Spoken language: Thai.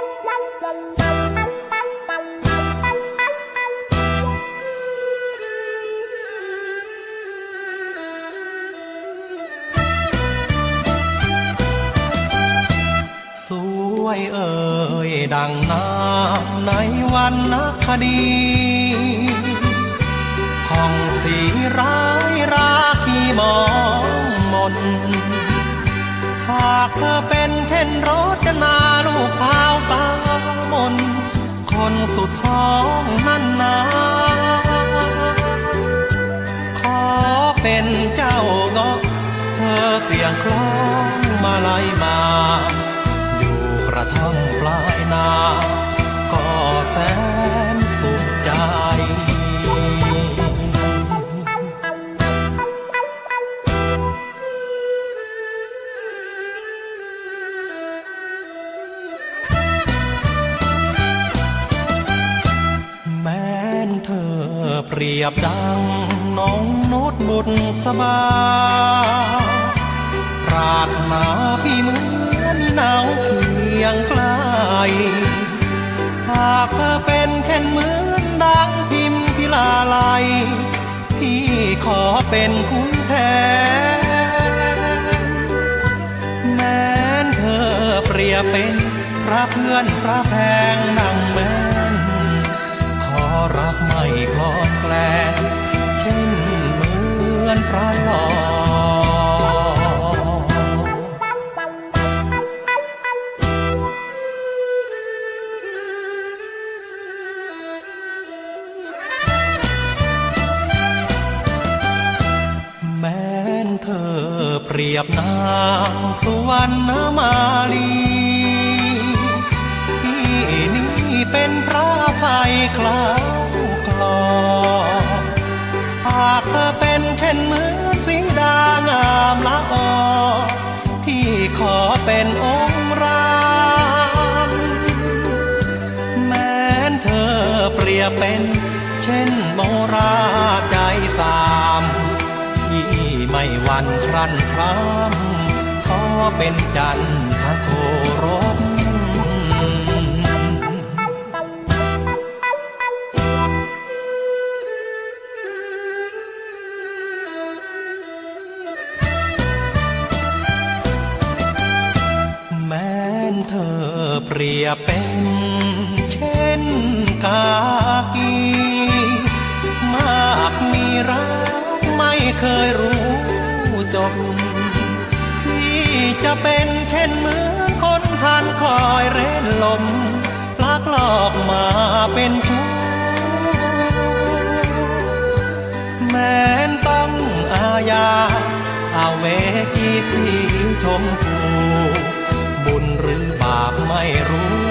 สวยเอ่ยดังน้ำในวันนักคดีห้องสีร้ายราคีมองมน หากเธอเป็นเช่นรถจะน สาวมน คนสุดท้องนั่นนาขอเป็นเจ้าเงาะเธอเสียงคล้องมาลายมา อยู่กระท่อมปลา เธอเปรียบดังน้องโนดบุญสบาปรารถนาพี่เหมือนหนาวเคียงไกลหากเธอเป็นเช่นเหมือนดังพิมพิลาไลยพี่ขอเป็นคุณแทนแม้นเธอเปรียบเป็นพระเพื่อนพระแพงนั่งแม้นขอ ไม่คลอนแกลนเช่นเหมือนพระหลอแม้นเธอเปรียบนางสุวรรณมาลีพี่นี่เป็นพระไฟคลา เป็นองค์รามแม้นเธอเปรียบเป็นเช่นโมราใจสามที่ไม่วันครั่นครามขอเป็นจันทโคร เปรียบเป็นเช่นกากี มากมีรักไม่เคยรู้จบ ที่จะเป็นเช่นเหมือนคนทันคอยเร้นลมลักลอกมาเป็นชู้แม้นต้องอาญาอาเวจีสีชมพู บาปไม่รู้